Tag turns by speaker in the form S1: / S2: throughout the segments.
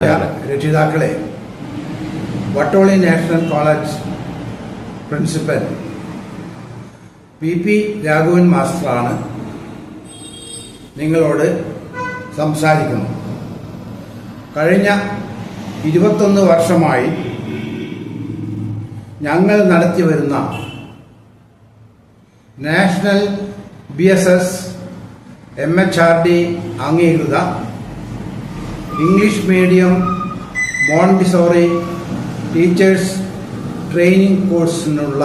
S1: രക്ഷിതാക്കളെ Vattoli national college principal P P Raghavan മാസ്റ്ററാണ് നിങ്ങളോട് സംസാരിക്കുന്നത്. കഴിഞ്ഞ ഇരുപത്തൊന്ന് വർഷമായി ഞങ്ങൾ നടത്തി വരുന്ന national B S S M H R D അംഗീകൃത English medium Montessori teachers training കോഴ്സിനുള്ള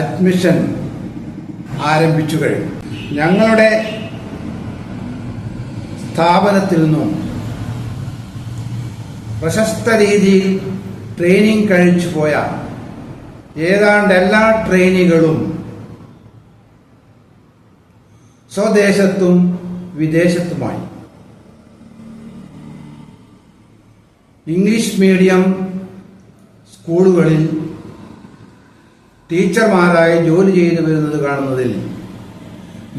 S1: admission ആരംഭിച്ചു കഴിഞ്ഞു. ഞങ്ങളുടെ സ്ഥാപനത്തിൽ നിന്നും പ്രശസ്ത രീതിയിൽ ട്രെയിനിങ് കഴിച്ചു പോയ ഏതാണ്ട് എല്ലാ ട്രെയിനികളും സ്വദേശത്തും വിദേശത്തുമായി. ഇംഗ്ലീഷ് മീഡിയം സ്കൂളുകളിൽ ടീച്ചർമാരായി ജോലി ചെയ്തു വരുന്നത് കാണുന്നതിൽ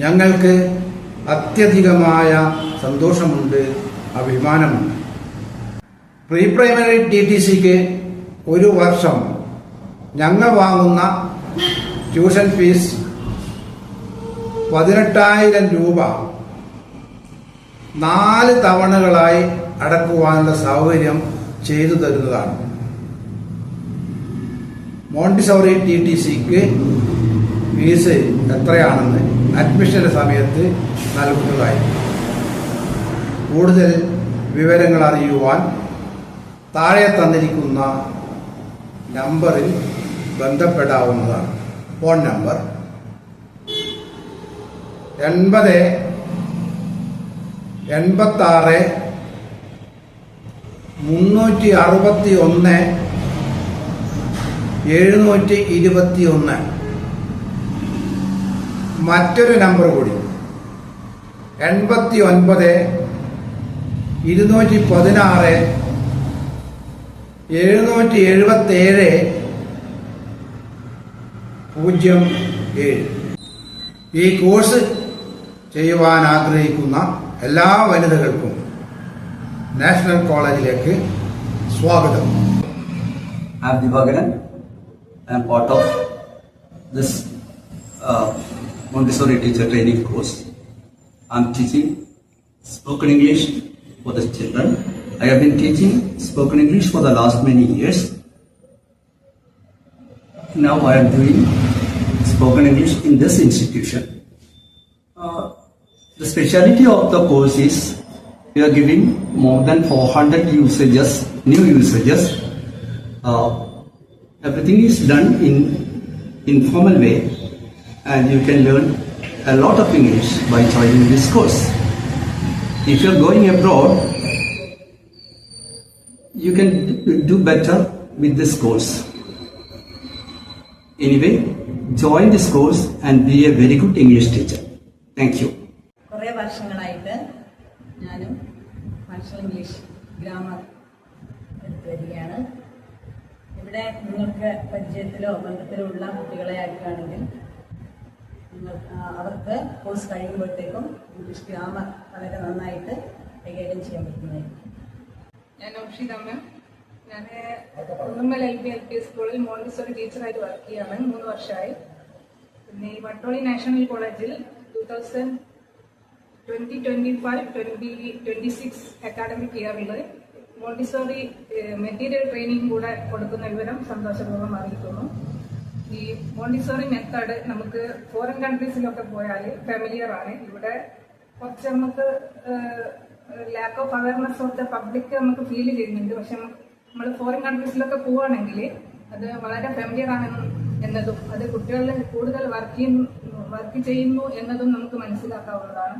S1: ഞങ്ങൾക്ക് അത്യധികമായ സന്തോഷമുണ്ട് അഭിമാനമുണ്ട്. പ്രീ പ്രൈമറി ടി ടി സിക്ക് ഒരു വർഷം ഞങ്ങൾ വാങ്ങുന്ന ട്യൂഷൻ ഫീസ് പതിനെട്ടായിരം രൂപ നാല് തവണകളായി അടക്കുവാനുള്ള സൗകര്യം ചെയ്തു തരുന്നതാണ്. മോണ്ടിസോറി ടി ടി സിക്ക് ഫീസ് എത്രയാണെന്ന് അഡ്മിഷന്റെ സമയത്ത് നൽകുന്നതായി കൂടുതൽ വിവരങ്ങൾ അറിയുവാൻ താഴെ തന്നിരിക്കുന്ന നമ്പറിൽ ബന്ധപ്പെടാവുന്നതാണ്. ഫോൺ നമ്പർ എൺപത് എൺപത്താറ് മുന്നൂറ്റി അറുപത്തി ഒന്ന് എഴുന്നൂറ്റി ഇരുപത്തി ഒന്ന് മറ്റൊരു നമ്പർ കൂടി. എൺപത്തി ഒൻപത് ഇരുന്നൂറ്റി പതിനാറ് എഴുന്നൂറ്റി എഴുപത്തി ഏഴ് പൂജ്യം ഏഴ്. ഈ കോഴ്സ് ചെയ്യുവാൻ ആഗ്രഹിക്കുന്ന എല്ലാ വനിതകൾക്കും നാഷണൽ കോളേജിലേക്ക് സ്വാഗതം
S2: I'm Divagaran. I'm part of this uh, Montessori teacher training course. I'm teaching spoken English for the children. I have been teaching spoken English for the last many years. Now I am doing spoken English in this institution. The speciality of the course is we are giving more than 400 usages, new usages. Uh, everything is done in informal way and you can learn a lot of English by joining this course. If you're going abroad, you can do better with this course. Anyway, join this course and be a very good English teacher. Thank you.
S3: കുറേ വർഷങ്ങളായിട്ട് ഞാനും functional English grammar എടുത്തു വരികയാണ് ഇവിടെ നിങ്ങൾക്ക് പരിചയത്തിലോ ബന്ധത്തിലോ ഉള്ള കുട്ടികളെ ആക്കുകയാണെങ്കിൽ നിങ്ങൾ അവർക്ക് കോഴ്സ് കഴിയുമ്പോഴത്തേക്കും ഇംഗ്ലീഷ് ഗ്രാമർ വളരെ നന്നായിട്ട് കൈകാര്യം ചെയ്യാൻ പറ്റുന്നതായിരിക്കും.
S4: ഞാൻ ഔഷിതമ്മ ഞാൻ Kunnummal L P L P സ്കൂളിൽ മോണ്ടിസോറി ടീച്ചറായിട്ട് വർക്ക് ചെയ്യാണ്. മൂന്ന് വർഷമായി. പിന്നെ ഈ വട്ടോളി നാഷണൽ കോളേജിൽ two thousand twenty twenty five twenty twenty six academic ഇയറിൽ മോണ്ടിസോറി മെറ്റീരിയൽ ട്രെയിനിങ് കൂടെ കൊടുക്കുന്ന വിവരം സന്തോഷപൂർവം അറിയിക്കുന്നു. ഈ മോണ്ടിസോറി മെത്തേഡ് നമുക്ക് ഫോറിൻ കൺട്രീസിലൊക്കെ പോയാൽ ഫെമിലിയർ ആണ്. ഇവിടെ കുറച്ച് നമുക്ക് lack of awareness of the public നമുക്ക് ഫീൽ ചെയ്യുന്നുണ്ട്. പക്ഷെ നമ്മൾ ഫോറിൻ കൺട്രീസിലൊക്കെ പോവുകയാണെങ്കിൽ അത് വളരെ ഫെമിലിയർ ആണ് എന്നതും അത് കുട്ടികളിൽ കൂടുതൽ വർക്ക് വർക്ക് ചെയ്യുന്നു എന്നതും നമുക്ക് മനസ്സിലാക്കാവുന്നതാണ്.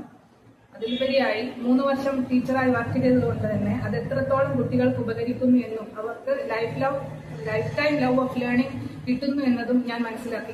S4: അതിലുപരിയായി മൂന്ന് വർഷം ടീച്ചറായി വർക്ക് ചെയ്തതുകൊണ്ട് തന്നെ അത് എത്രത്തോളം കുട്ടികൾക്ക് ഉപകരിക്കുന്നു എന്നും അവർക്ക് life love life time love of learning കിട്ടുന്നു എന്നതും ഞാൻ മനസ്സിലാക്കി.